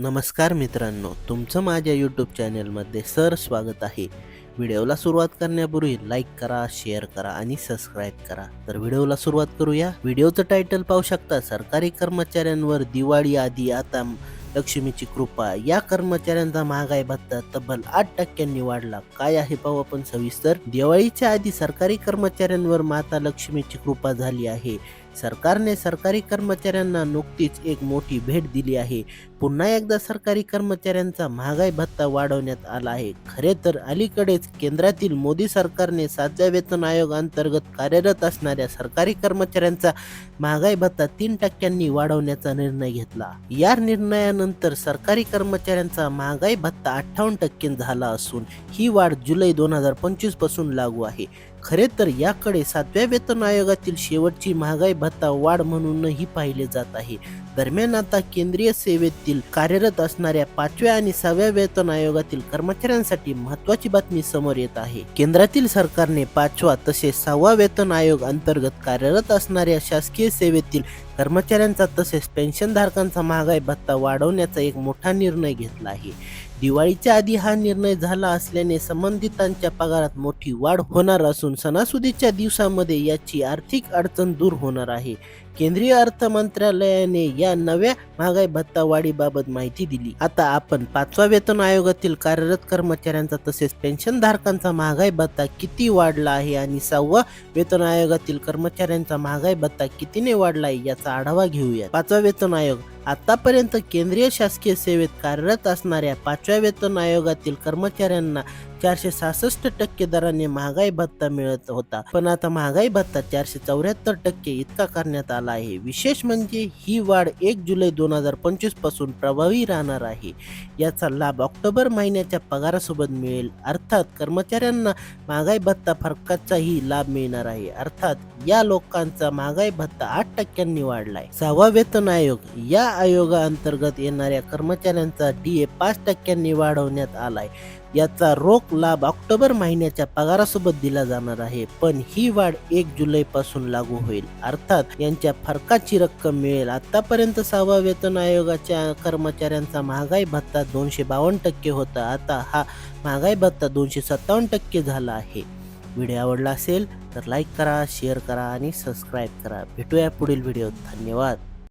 नमस्कार मित्रांनो तुमचं माझ्या यूट्यूब चॅनलमध्ये सर स्वागत आहे. व्हिडिओला सुरुवात करण्यापूर्वी लाईक करा शेअर करा आणि सबस्क्राईब करा. तर व्हिडिओला सुरुवात करूया. व्हिडिओचं टायटल पाहू शकता सरकारी कर्मचाऱ्यांवर दिवाळी आधी आता लक्ष्मीची कृपा. या कर्मचाऱ्यांचा महागाई भत्ता तब्बल आठ टक्क्यांनी वाढला. काय आहे पाहू आपण सविस्तर. दिवाळीच्या आधी सरकारी कर्मचाऱ्यांवर माता लक्ष्मीची कृपा झाली आहे. सरकारने सरकारी कर्मचाऱ्यांना नुकतीच एक मोठी भेट दिली आहे. पुन्हा एकदा सरकारी कर्मचाऱ्यांचा महागाई भत्ता वाढवण्यात आला आहे. खरे तर अलीकडेच केंद्रातील मोदी सरकारने सातव्या वेतन आयोग अंतर्गत कार्यरत असणाऱ्या सरकारी कर्मचाऱ्यांचा महागाई भत्ता तीन टक्क्यांनी वाढवण्याचा निर्णय घेतला. या निर्णयानंतर सरकारी कर्मचाऱ्यांचा महागाई भत्ता अठ्ठावन्न टक्के झाला असून ही वाढ जुलै दोन हजार पंचवीसपासून लागू आहे. खरे तर याकडे सातव्या वेतन आयोगातील शेवटची महागाई भत्ता वाढ म्हणूनही पाहिले जात आहे. दरम्यान आता केंद्रीय सेवेतील कार्यरत असणाऱ्या पाचव्या आणि सहाव्या वेतन आयोगातील कर्मचाऱ्यांसाठी महत्वाची बातमी समोर येत आहे. केंद्रातील सरकारने पाचवा तसेच सहावा वेतन आयोग अंतर्गत कार्यरत असणाऱ्या शासकीय सेवेतील कर्मचाऱ्यांचा तसेच पेन्शनधारकांचा महागाई भत्ता वाढवण्याचा एक मोठा निर्णय घेतला आहे. दिवाळीच्या आधी हा निर्णय झाला असल्याने संबंधितांच्या पगारात मोठी वाढ होणार असून सणासुदीच्या दिवसामध्ये याची आर्थिक अडचण दूर होणार आहे. केंद्रीय अर्थ मंत्रालयाने या नव्या महागाई भत्ता वाढीबाबत माहिती दिली. आता आपण पाचवा वेतन आयोगातील कार्यरत कर्मचाऱ्यांचा तसेच पेन्शनधारकांचा महागाई भत्ता किती वाढला आहे आणि सहावा वेतन आयोगातील कर्मचाऱ्यांचा महागाई भत्ता कितीने वाढला आहे याचा आढावा घेऊया पाचवा वेतन आयोग आतापर्यंत केंद्रीय शासकीय सेवेत कार्यरत असणाऱ्या पाचव्या वेतन आयोगातील कर्मचाऱ्यांना चारशे सहासष्ट टक्के दराने महागाई भत्ता मिळत होता. पण आता महागाई भत्ता चारशे चौऱ्याहत्तर टक्के इतका करण्यात आला आहे. विशेष म्हणजे ही वाढ एक जुलै दोन हजार पंचवीसपासून प्रभावी राहणार आहे. याचा लाभ ऑक्टोबर महिन्याच्या पगारासोबत मिळेल. अर्थात कर्मचाऱ्यांना महागाई भत्ता फरकाचाही लाभ मिळणार आहे. अर्थात या लोकांचा महागाई भत्ता आठ टक्क्यांनी वाढलाय. सहावा वेतन आयोग. या आयोगाअंतर्गत येणाऱ्या कर्मचाऱ्यांचा डी ए पाच टक्क्यांनी वाढवण्यात आलाय. याचा रोख लाभ ऑक्टोबर महिन्याच्या पगारासोबत दिला जाणार आहे. पण ही वाढ एक जुलै पासून लागू होईल. अर्थात यांच्या फरकाची रक्कम मिळेल. आतापर्यंत सहावा वेतन आयोगाच्या कर्मचाऱ्यांचा महागाई भत्ता दोनशे बावन्न टक्के होता. आता हा महागाई भत्ता दोनशे सत्तावन्न टक्के झाला आहे. व्हिडिओ आवडला असेल तर लाईक करा शेअर करा आणि सबस्क्राईब करा. भेटूया पुढील व्हिडिओत. धन्यवाद.